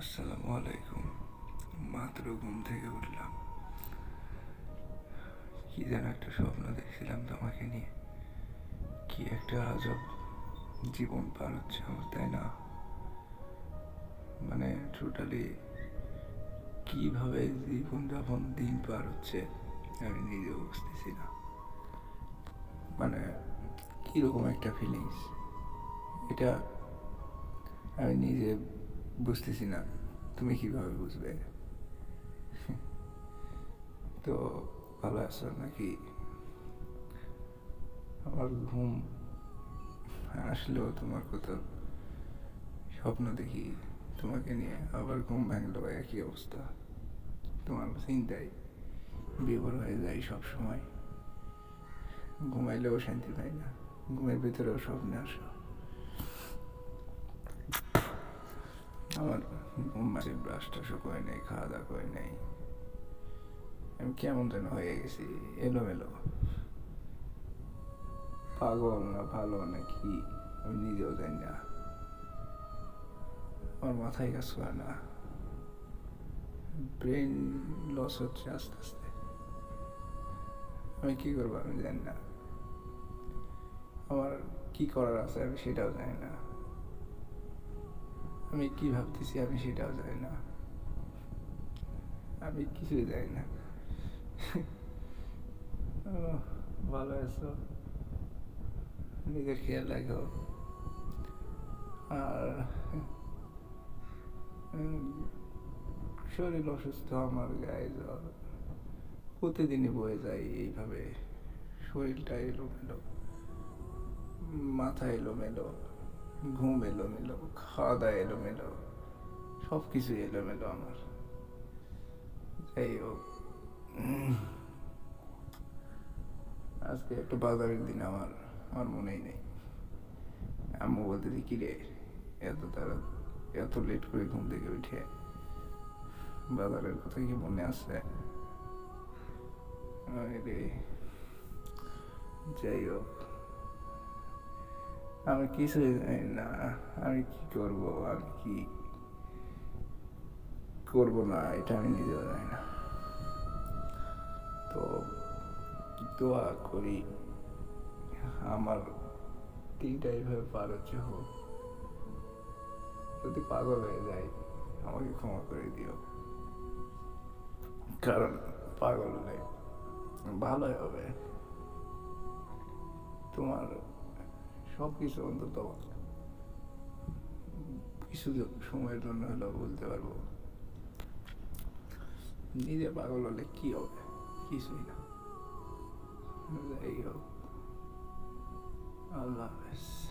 আসসালামু আলাইকুম। মাত্র ঘুম থেকে উঠলাম। কি যেন একটা স্বপ্ন দেখছিলাম তোমাকে নিয়ে। কি একটা আজব জীবন পার হচ্ছে আমার, তাই না? মানে টোটালি কীভাবে জীবন যাপন দিন পার হচ্ছে আমি নিজেও বুঝতেছি না। মানে কীরকম একটা ফিলিংস এটা আমি নিজে বুঝতেছি না, তুমি কীভাবে বুঝবে? তো ভালো আছো নাকি? আমার ঘুম আসলেও তোমার কথা স্বপ্ন দেখি, তোমাকে নিয়ে আবার ঘুম ভাঙলো, একই অবস্থা। তোমার চিন্তায় বিভোর হয়ে যায় সব সময়। ঘুমাইলেও শান্তি পাই না, ঘুমের ভিতরেও স্বপ্নে আসো। আমার মাঝে ব্রাশটা শুকোয় নেই, খাওয়া দাওয়া করে নেই। আমি কেমন যেন হয়ে গেছি, এলোমেলো। পাগল না ভালো না কি, আমি নিজেও জানি না। আমার মাথায় কাজ করে না। ব্রেন লস হচ্ছে আস্তে আস্তে। আমি কি করব আমি জানি না। আমার কি করার আছে আমি সেটাও জানি না। আমি কি ভাবতেছি আমি সেটাও জানি না। আমি কিছুই জানি না। ভালো আছো। নিজের খেয়াল রাখো। আর শরীর অসুস্থ আমার গায়ে জ্বর। প্রতিদিনই বয়ে যায় এইভাবে। শরীরটা এলোমেলো। মাথা এলোমেলো। ঘুম এলোমেলো খাওয়া দাওয়া এলোমেলো সব কিছু এলোমেলো আমার। যাই হোক আজকে একটা বাজারের দিন আমার আমার মনেই নেই। আম্মু বলতেছি, কি রে, এত তারা, এত লেট করে ঘুম থেকে উঠে? বাজারের কথা কি মনে আছে? যাই হোক আমি কিছুই জানি না। আমি কি করব? আমি কি করব না? এটা আমি নিজেও জানি না। তো দোয়া করি আমার তিনটা এইভাবে পার হচ্ছে হোক। যদি পাগল হয়ে যাই আমাকে ক্ষমা করে দিও। কারণ পাগল ভালোই হবে। তোমার সব কিছু অন্তত কিছু সময়ের জন্য হলেও বলতে পারব। নিজে পাগল হলে কি হবে? কিছুই না। যাই হোক। আল্লাহ হাফেজ।